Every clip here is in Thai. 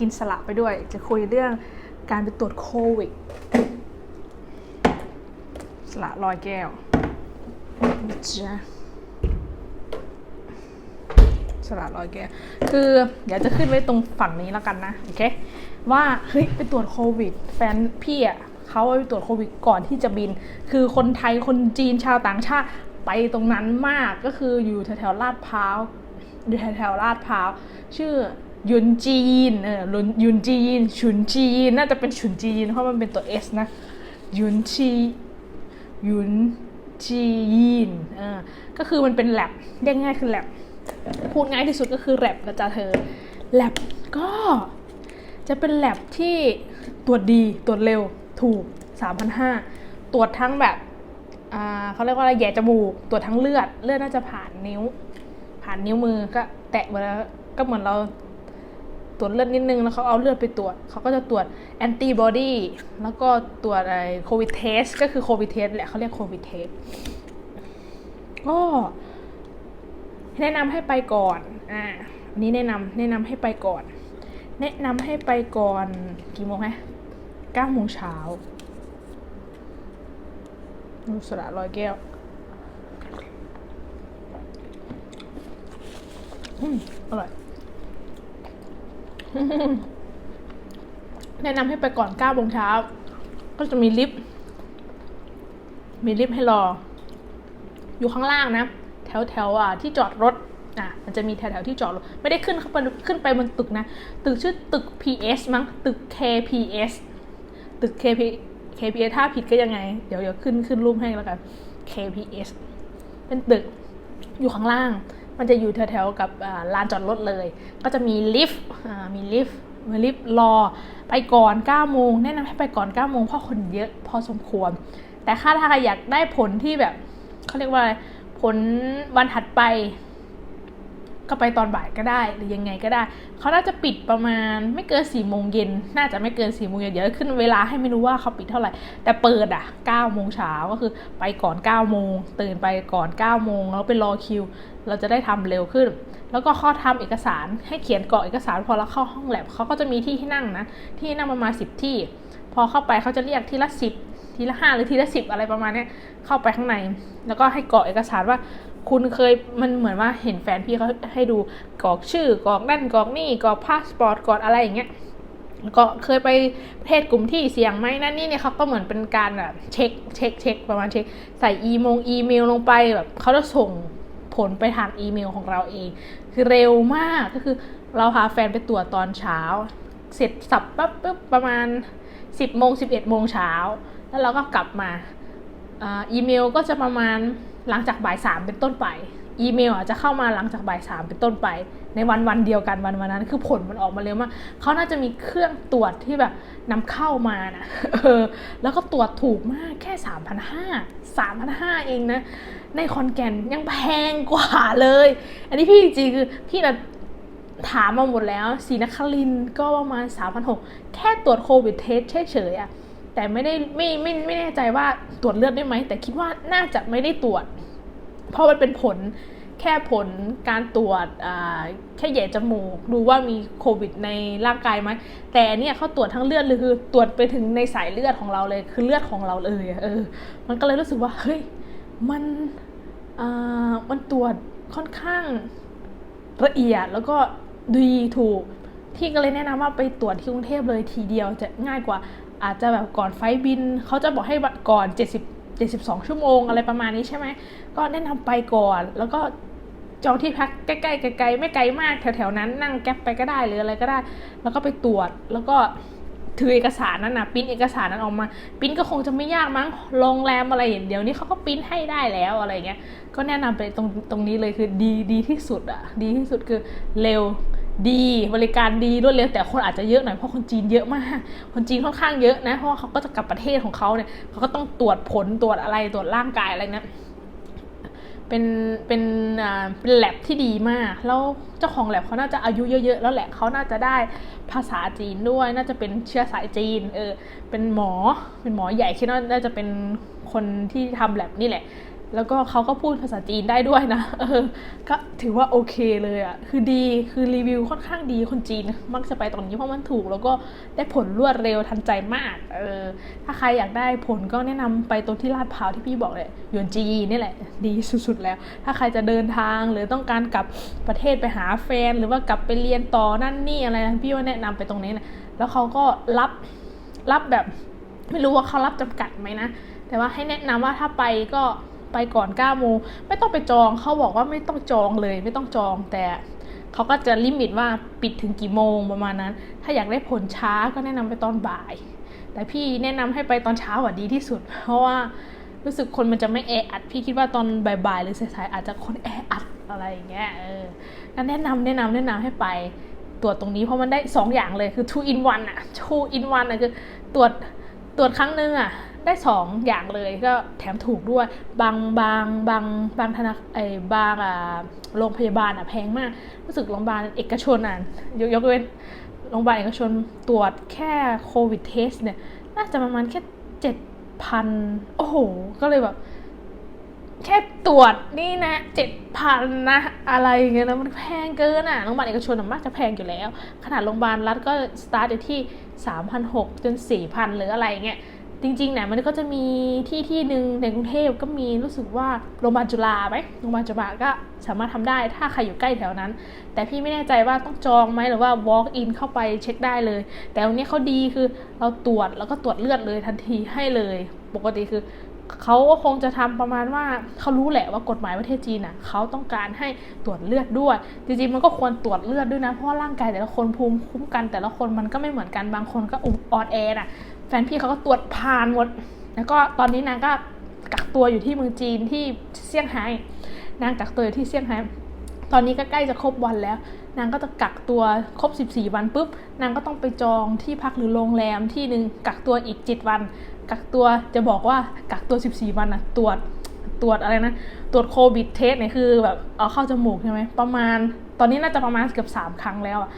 กินสละไปด้วย จะคุยเรื่องการไปตรวจโควิด สละลอยแก้วจ้ะสละลอยแก้วคือเดี๋ยวจะขึ้นไว้ตรงฝั่งนี้แล้วกันนะ โอเค ว่า เฮ้ย ไปตรวจโควิด แฟนพี่อะเขาไปตรวจโควิดก่อนที่จะบิน คือคนไทยคนจีนชาวต่างชาติไปตรงนั้นมากก็คืออยู่แถวๆลาดพร้าวอยู่แถวๆลาดพร้าว ชื่อ ยุนจีนเออลุนยุนจีนฉุนจีนน่าจะเป็นฉุนจีนเพราะมันเป็นตัว S นะยุนชียุนจีนเออก็คือมันเป็นแลบเรียกง่ายคือแลบพูดง่ายที่สุดก็คือแลบนะจ๊ะเธอแลบก็จะเป็นแลบที่ตรวจดีตรวจเร็วถูก 3,500 ตรวจทั้งแบบอ่าเขาเรียกว่าอะไรแย่จมูก ตรวจทั้งเลือด เลือดน่าจะผ่านนิ้ว ผ่านนิ้วมือก็แตะมาแล้วก็เหมือนเรา ตรวจเลือดนิดนึงแล้วเขาเอาเลือดไปตรวจเขาก็จะตรวจแอนติบอดีแล้วก็ตรวจอะไรโควิดเทสก็คือโควิดเทสแหละเขาเรียกโควิดเทสก็แนะนำให้ไปก่อนอ่าอันนี้แนะนำแนะนำให้ไปก่อน แนะนำให้ไปก่อนกี่โมงฮะเก้าโมงเช้านูสระร้อยแก้วอืมอร่อย แนะนำให้ไปก่อน9โมงเช้า ก็จะมีลิฟต์ มีลิฟต์ให้รอ อยู่ข้างล่างนะ แถวแถวอะที่จอดรถ อะ มันจะมีแถวแถวที่จอดรถ ไม่ได้ขึ้นเข้าไปขึ้นไปบนตึกนะ ตึกชื่อตึก PS มั้ง ตึก KPS ตึก KP KPS ถ้าผิดก็ยังไง เดี๋ยวเดี๋ยวขึ้นขึ้นรูปให้แล้วกัน KPS เป็นตึกอยู่ข้างล่าง มันจะอยู่แถวๆกับลานจอดรถเลย ก็จะมีลิฟต์อ่ามีลิฟต์มีลิฟต์รอไปก่อน9โมงแนะนำให้ไปก่อน9โมงเพราะคนเยอะพอสมควร แต่ถ้าถ้าใครอยากได้ผลที่แบบเขาเรียกว่าผลวันถัดไป ก็ไปตอนบ่ายก็ได้หรือยังไงก็ได้ เขาน่าจะปิดประมาณไม่เกินสี่โมงเย็นน่าจะไม่เกินสี่โมงเย็นเดี๋ยวขึ้นเวลาให้ไม่รู้ว่าเขาปิดเท่าไหร่ แต่เปิดอะเก้าโมงเช้าก็คือไปก่อนเก้าโมงตื่นไปก่อนเก้าโมงแล้วไปรอคิว เราจะได้ทำเร็วขึ้น แล้วก็ข้อทำเอกสารให้เขียนกรอกเอกสารพอเราเข้าห้องแลบเขาก็จะมีที่ให้นั่งนะที่นั่งประมาณสิบที่ พอเข้าไปเขาจะเรียกทีละสิบทีละห้าหรือทีละสิบอะไรประมาณนี้เข้าไปข้างใน แล้วก็ให้กรอกเอกสารว่า คุณเคยมันเหมือนว่าเห็นแฟนพี่เขาให้ดูกรอกชื่อกรอกนั่นกรอกนี่กรอกพาสปอร์ตกรอกอะไรอย่างเงี้ยก็เคยไปประเทศกลุ่มที่เสี่ยงไหมนั่นนี่เนี่ยเขาก็เหมือนเป็นการแบบเช็คเช็คเช็คประมาณเช็คใส่อีมงอีเมลลงไปแบบเขาจะส่งผลไปทางอีเมลของเราเอง คือเร็วมากก็คือเราพาแฟนไปตรวจตอนเช้า เสร็จสับปั๊บปุ๊บประมาณ 10โมง11โมงเช้า แล้วเราก็กลับมา อีเมลก็จะประมาณหลังจากบ่ายสามเป็นต้นไป อีเมลอาจจะเข้ามาหลังจากบ่ายสามเป็นต้นไป ในวันวันเดียวกันวันวันนั้น คือผลมันออกมาเร็วมากเขาน่าจะมีเครื่องตรวจที่แบบนำเข้ามานะเออแล้วก็ตรวจถูกมากแค่สามพันห้าสามพันห้าเองนะ ในคอนแกนยังแพงกว่าเลย อันนี้พี่จริงๆคือพี่นะถามมาหมดแล้วศีนครินก็ประมาณ3,600แค่ตรวจโควิดเทสเฉยๆอะ แต่ไม่ได้ไม่ไม่ไม่แน่ใจว่าตรวจเลือดได้ไหม แต่คิดว่าน่าจะไม่ได้ตรวจ เพราะมันเป็นผลแค่ผลการตรวจอ่าแค่แหย่จมูก ดูว่ามีโควิดในร่างกายไหมแต่เนี่ยเขาตรวจทั้งเลือดเลยคือตรวจไปถึงในสายเลือดของเราเลยคือเลือดของเราเลยอะเออ มันก็เลยรู้สึกว่าเฮ้ยมันอ่ามันตรวจค่อนข้างละเอียดแล้วก็ดีถูก พี่ก็เลยแนะนำว่าไปตรวจที่กรุงเทพเลยทีเดียวจะง่ายกว่าอาจจะแบบก่อนไฟบินเขาจะบอกให้ก่อน 70 72 ชั่วโมงอะไรประมาณนี้ใช่ไหมก็แนะนำไปก่อน แล้วก็จองที่พักใกล้ๆไกลๆไม่ไกลมากแถวๆนั้นนั่งแก๊ปไปก็ได้หรืออะไรก็ได้ แล้วก็ไปตรวจแล้วก็ถือเอกสารนั้นนะปิ้นเอกสารนั้นออกมาปิ้นก็คงจะไม่ยากมั้งโรงแรมอะไรเดี๋ยวนี้เขาก็ปิ้นให้ได้แล้วอะไรเงี้ยก็แนะนำไปตรงตรงนี้เลยคือดีดีที่สุดอะดีที่สุดคือเร็ว ดีบริการดีรวดเร็วแต่คนอาจจะเยอะหน่อยเพราะคนจีนเยอะมาก คนจีนค่อนข้างเยอะนะเพราะว่าเขาก็จะกลับประเทศของเขาเนี่ยเขาก็ต้องตรวจผลตรวจอะไรตรวจร่างกายอะไรเนะี่ยเป็นเป็นอ่าเป็นแลบที่ดีมาก แล้วเจ้าของแลบเขาน่าจะอายุเยอะๆแล้วแหละเขาน่าจะได้ภาษาจีนด้วย น่าจะเป็นเชื้อสายจีนเออเป็นหมอเป็นหมอใหญ่คิดว่าน่าจะเป็นคนที่ทำแลบนี่แหละ แล้วก็เขาก็พูดภาษาจีนได้ด้วยนะเออก็ถือว่าโอเคเลยอะ่ะ คือดี คือรีวิวค่อนข้างดีคนจีน มักจะไปตรงนี้เพราะมันถูก แล้วก็ได้ผลรวดเร็วทันใจมาก เออ ถ้าใครอยากได้ผลก็แนะนำไปตรงที่ลาดพร้าวที่พี่บอกเลยยวนจีนี่แหละ ดีสุดๆแล้ว ถ้าใครจะเดินทางหรือต้องการกลับประเทศไปหาแฟน หรือว่ากลับไปเรียนต่อนั่นนี่อะไรพี่ว่าแนะนำไปตรงนี้นะ แล้วเขาก็รับ รับแบบ ไม่รู้ว่าเขารับจำกัดไหมนะ แต่ว่าให้แนะนำว่าถ้าไปก็ ไปก่อน9โมงไม่ต้องไปจองเขาบอกว่าไม่ต้องจองเลย ไม่ต้องจองแต่เขาก็จะลิมิตว่าปิดถึงกี่โมงประมาณนั้น ถ้าอยากได้ผลช้าก็แนะนำไปตอนบ่าย แต่พี่แนะนำให้ไปตอนเช้าอะดีที่สุด เพราะว่ารู้สึกคนมันจะไม่แออัด พี่คิดว่าตอนบ่ายๆหรือสายๆอาจจะคนแออัดอะไรอย่างเงี้ยเออก็แนะนำแนะนำแนะนำให้ไปตรวจตรงนี้เพราะมันได้ 2 อย่างเลยคือ two in one อะ two in one อะคือตรวจตรวจครั้งหนึ่งอะ ได้สองอย่างเลยก็แถมถูกด้วย บางบางบางบางธนาไอ้บางอะโรงพยาบาลอะแพงมาก รู้สึกโรงพยาบาลเอกชนอะยกยกเว้นโรงพยาบาลเอกชนตรวจแค่โควิดเทสเนี่ย น่าจะประมาณแค่เจ็ดพันโอ้โห ก็เลยแบบ แค่ตรวจนี่นะเจ็ดพันนะอะไรเงี้ยนะมันแพงเกินอะโรงพยาบาลเอกชนมักจะแพงอยู่แล้ว ขนาดโรงพยาบาลรัฐก็สตาร์ทอยู่ที่สามพันหกจนสี่พันหรืออะไรเงี้ย จริงๆเนี่ยมันก็จะมีที่ที่หนึ่งในกรุงเทพก็มีรู้สึกว่าโรงพยาบาลจุฬาไหมโรงพยาบาลจุฬาก็สามารถทำได้ถ้าใครอยู่ใกล้แถวนั้น แต่พี่ไม่แน่ใจว่าต้องจองไหมหรือว่า walk in เข้าไปเช็คได้เลย แต่วันนี้เขาดีคือเราตรวจแล้วก็ตรวจเลือดเลยทันทีให้เลย ปกติคือเขาก็คงจะทำประมาณว่าเขารู้แหละว่ากฎหมายประเทศจีนอะเขาต้องการให้ตรวจเลือดด้วย จริงๆมันก็ควรตรวจเลือดด้วยนะเพราะว่าร่างกายแต่ละคนภูมิคุ้มกันแต่ละคนมันก็ไม่เหมือนกันบางคนก็อ่อนแออะ แฟนพี่เขาก็ตรวจผ่านหมด แล้วก็ตอนนี้นางก็กักตัวอยู่ที่เมืองจีนที่เซี่ยงไฮ้นางกักตัวอยู่ที่เซี่ยงไฮ้ตอนนี้ก็ใกล้จะครบวันแล้ว นางก็จะกักตัวครบ 14 วันปุ๊บ นางก็ต้องไปจองที่พักหรือโรงแรมที่หนึ่งกักตัวอีก 7 วัน กักตัวจะบอกว่ากักตัว 14 วันอะตรวจตรวจอะไรนะ ตรวจโควิดเทสเนี่ยคือแบบเอาเข้าจมูกใช่ไหมประมาณ ตอนนี้น่าจะประมาณเกือบ 3 ครั้งแล้วอะ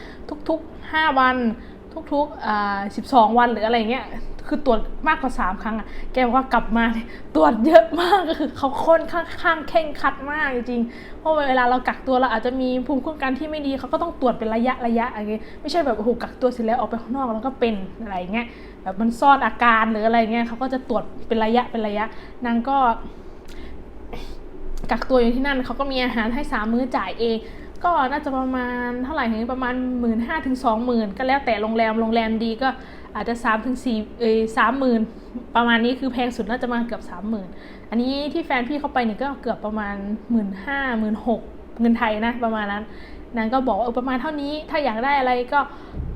ทุกๆ 5 วัน ทุกๆ12วันหรืออะไรเงี้ยคือตรวจมากกว่า 3 ครั้งอะแกบอกว่ากลับมาตรวจเยอะมากก็คือเขาค่อนข้างข้างเข่งคัดมากจริงเพราะเวลาเรากักตัวเราอาจจะมีภูมิคุ้มกันที่ไม่ดีเขาก็ต้องตรวจเป็นระยะระยะอะไรเงี้ยไม่ใช่แบบโอ้โหกักตัวเสร็จแล้วออกไปข้างนอกแล้วก็เป็นอะไรเงี้ยแบบมันซ่อนอาการหรืออะไรเงี้ยเขาก็จะตรวจเป็นระยะเป็นระยะนางก็กักตัวอยู่ที่นั่นเขาก็มีอาหารให้สามมื้อจ่ายเอง ก็น่าจะประมาณเท่าไหร่ถึงประมาณหมื่นห้าถึงสองหมื่นก็แล้วแต่โรงแรมโรงแรมดีก็อาจจะสามถึงสี่เอ้สามหมื่นประมาณนี้คือแพงสุดน่าจะมาเกือบสามหมื่นอันนี้ที่แฟนพี่เขาไปเนี่ยก็เกือบประมาณหมื่นห้าหมื่นหกเงินไทยนะประมาณนั้นนางก็บอกว่าเออประมาณเท่านี้ถ้าอยากได้อะไรก็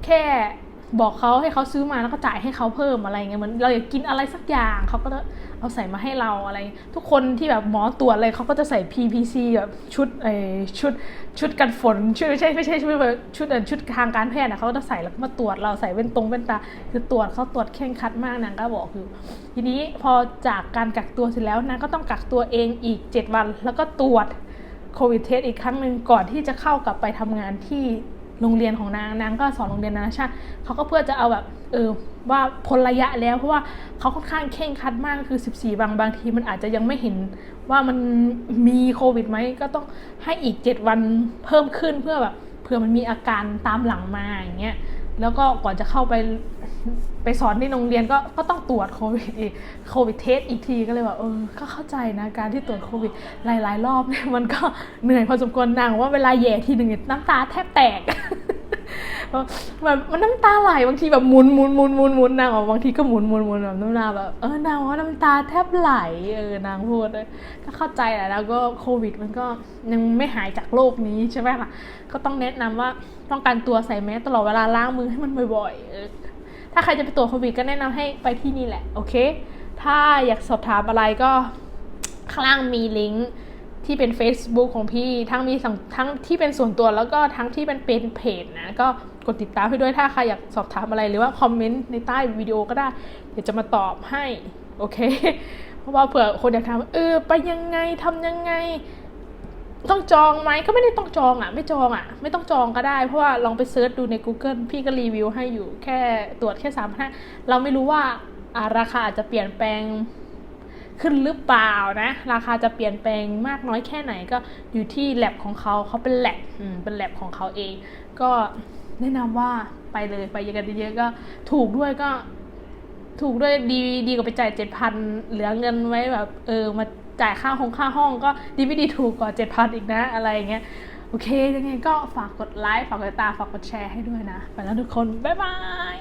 แค่ บอกเขาให้เขาซื้อมาแล้วก็จ่ายให้เขาเพิ่มอะไรเงี้ยเหมือนเราอยากกินอะไรสักอย่างเขาก็จะเอาใส่มาให้เราอะไร ทุกคนที่แบบหมอตรวจอะไรเขาก็จะใส่ PPC แบบชุดไอชุดชุดกันฝนชุดไม่ใช่ไม่ใช่ชุดแบบชุดเอ่อชุดทางการแพทย์นะเขาก็จะใส่แล้วก็มาตรวจเราใส่เว้นตรงเว้นตาคือตรวจเขาตรวจเคร่งครัดมากนางก็บอกอยู่ ทีนี้พอจากการกักตัวเสร็จแล้วนางก็ต้องกักตัวเองอีก 7 วัน แล้วก็ตรวจโควิดเทสอีกครั้งหนึ่งก่อนที่จะเข้ากลับไปทำงานที่ โรงเรียนของนางนางก็สอนโรงเรียนนานาชาติเขาก็เพื่อจะเอาแบบเออว่าพ้นระยะแล้วเพราะว่าเขาค่อนข้างเข่งคัดมากคือ 14 บางบางทีมันอาจจะยังไม่เห็นว่ามันมีโควิดไหมก็ต้องให้อีก 7 วันเพิ่มขึ้นเพื่อแบบเพื่อมันมีอาการตามหลังมาอย่างเงี้ยแล้วก็ก่อนจะเข้าไป ไปสอนที่โรงเรียนก็ก็ต้องตรวจโควิดอีกโควิดเทสอีกทีก็เลยแบบเออก็เข้าใจนะการที่ตรวจโควิดหลาย ๆ รอบเนี่ยมันก็เหนื่อยพอสมควรนางว่าเวลาแย่ทีหนึ่งน้ำตาแทบแตกแบบมันน้ำตาไหลบางทีแบบหมุนหมุนหมุนหมุนหมุนนางบอกบางทีก็หมุนหมุนหมุนแบบน้ำตาแบบเออนางว่าน้ำตาแทบไหลเออนางพูดก็เข้าใจแหละแล้วก็โควิด มันก็ยังไม่หายจากโลกนี้ใช่ไหมล่ะก็ต้องแนะนำว่าต้องการตัวใส่แมสตลอดเวลาล้างมือให้มันบ่อยๆ ถ้าใครจะไปตรวจโควิดก็แนะนำให้ไปที่นี่แหละ โอเค ถ้าอยากสอบถามอะไรก็ข้างล่างมีลิงก์ที่เป็น Facebook ของพี่ทั้งมีทั้งที่เป็นส่วนตัวแล้วก็ทั้งที่เป็นเป็นเพจนะ ก็กดติดตามให้ด้วยถ้าใครอยากสอบถามอะไรหรือว่าคอมเมนต์ในใต้วิดีโอก็ได้ เดี๋ยวจะมาตอบให้ โอเค เพราะว่าเผื่อคนอยากถามเออไปยังไงทำยังไง ต้องจองไหมก็ไม่ได้ต้องจองอะ ไม่จองอะ ไม่ต้องจองก็ได้ เพราะว่าลองไปเซิร์ชดูใน Google พี่ก็รีวิวให้อยู่แค่ตรวจแค่สามห้าเราไม่รู้ว่าาราคาอาจจะเปลี่ยนแปลงขึ้นหรือเปล่านะ ราคาจะเปลี่ยนแปลงมากน้อยแค่ไหนก็อยู่ที่แลบของเขาเขาเป็นแลบเป็นแลบของเขาเอง ก็แนะนำว่าไปเลยไปเยอะกันเยอะๆก็ถูกด้วยก็ ถูกด้วยดีดีกว่าไปจ่ายเจ็ดพันเหลือเงินไว้แบบ เออมา จ่ายค่าห้องค่าห้องก็ดีไม่ดีถูกกว่าเจ็ดพันอีกนะ อะไรอย่างเงี้ยโอเคยังไงก็ฝากกดไลค์ฝากกดตามฝากกดแชร์ให้ด้วยนะ ไปแล้วทุกคน บ๊ายบาย